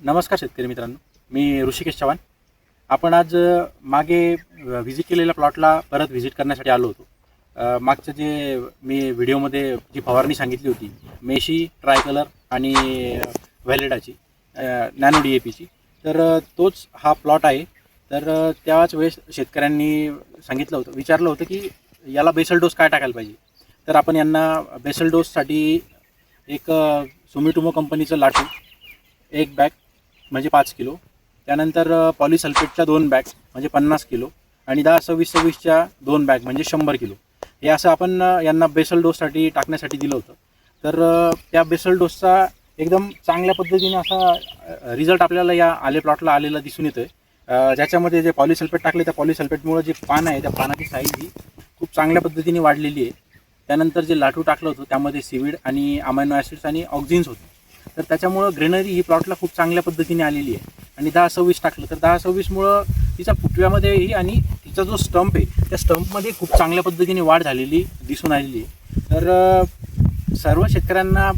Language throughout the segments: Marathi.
नमस्कार शेतकरी मित्रांनो. मी ऋषिकेश चव्हाण. आपण आज मागे व्हिजिट केलेल्या प्लॉटला परत व्हिजिट करण्यासाठी आलो होतो. मागचं जे मी व्हिडिओमध्ये जी फवारणी सांगितली होती मेशी ट्राय कलर आणि व्हॅलेडाची नॅनो डी ए पीची तर तोच हा प्लॉट आहे. तर त्याच वेळेस शेतकऱ्यांनी सांगितलं होतं विचारलं होतं की याला बेसल डोस काय टाकायला पाहिजे? तर आपण यांना बेसल डोससाठी एक सुमिटुमो कंपनीचं लाटू एक बॅग म्हणजे पाच किलो. त्यानंतर पॉलिसल्फेटच्या दोन बॅग म्हणजे पन्नास किलो. आणि दहा सव्वीस सव्वीसच्या दोन बॅग म्हणजे शंभर किलो. हे असं आपण यांना बेसल डोससाठी टाकण्यासाठी दिलं होतं. तर त्या बेसल डोसचा एकदम चांगल्या पद्धतीने असा रिझल्ट आपल्याला या आले प्लॉटला आलेला दिसून येतोय. आहे ज्याच्यामध्ये जे पॉलिसल्फेट टाकले त्या पॉलिसल्फेटमुळे जे पान आहे त्या पानाची साईज ही खूप चांगल्या पद्धतीने वाढलेली आहे. त्यानंतर जे लाटू टाकलं होतं त्यामध्ये सिविड आणि अमायनो ॲसिड्स आणि ऑक्झिन्स होते. तर त्याच्यामुळं ग्रेनरी ही प्लॉटला खूप चांगल्या पद्धतीने आलेली आहे. आणि दहा सव्वीस टाकलं तर दहा सव्वीसमुळं तिचा फुटव्यामध्येही आणि तिचा जो स्टंप आहे त्या स्टंपमध्ये खूप चांगल्या पद्धतीने वाढ झालेली दिसून आलेली आहे. तर सर्व शेतकऱ्यांना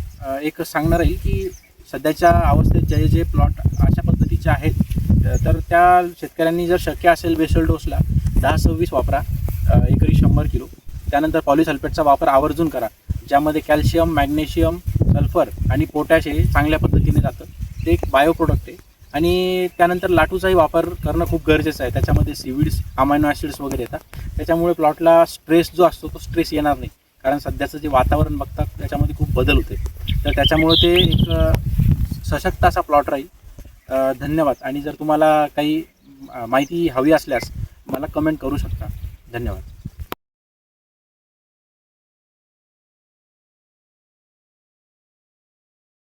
एक सांगणार आहे की सध्याच्या अवस्थेत जे जे प्लॉट अशा पद्धतीचे आहेत तर त्या शेतकऱ्यांनी जर शक्य असेल बेसल डोसला दहा सव्वीस वापरा एकरी शंभर किलो. त्यानंतर पॉलिसल्फेटचा वापर आवर्जून करा ज्यामध्ये कॅल्शियम मॅग्नेशियम सल्फर आणि पोटॅश हे चांगल्या पद्धतीने जातं. ते एक बायो प्रोडक्ट आहे. आणि त्यानंतर लाटूचाही वापर करणं खूप गरजेचं आहे. त्याच्यामध्ये सिविड्स अमायनो ॲसिड्स वगैरे येतात. त्याच्यामुळे प्लॉटला स्ट्रेस जो असतो तो स्ट्रेस येणार नाही. कारण सध्याचं जे वातावरण बघतात त्याच्यामध्ये खूप बदल होते तर त्याच्यामुळे ते एक सशक्त असा प्लॉट राहील. धन्यवाद. आणि जर तुम्हाला काही माहिती हवी असल्यास मला कमेंट करू शकता. धन्यवाद.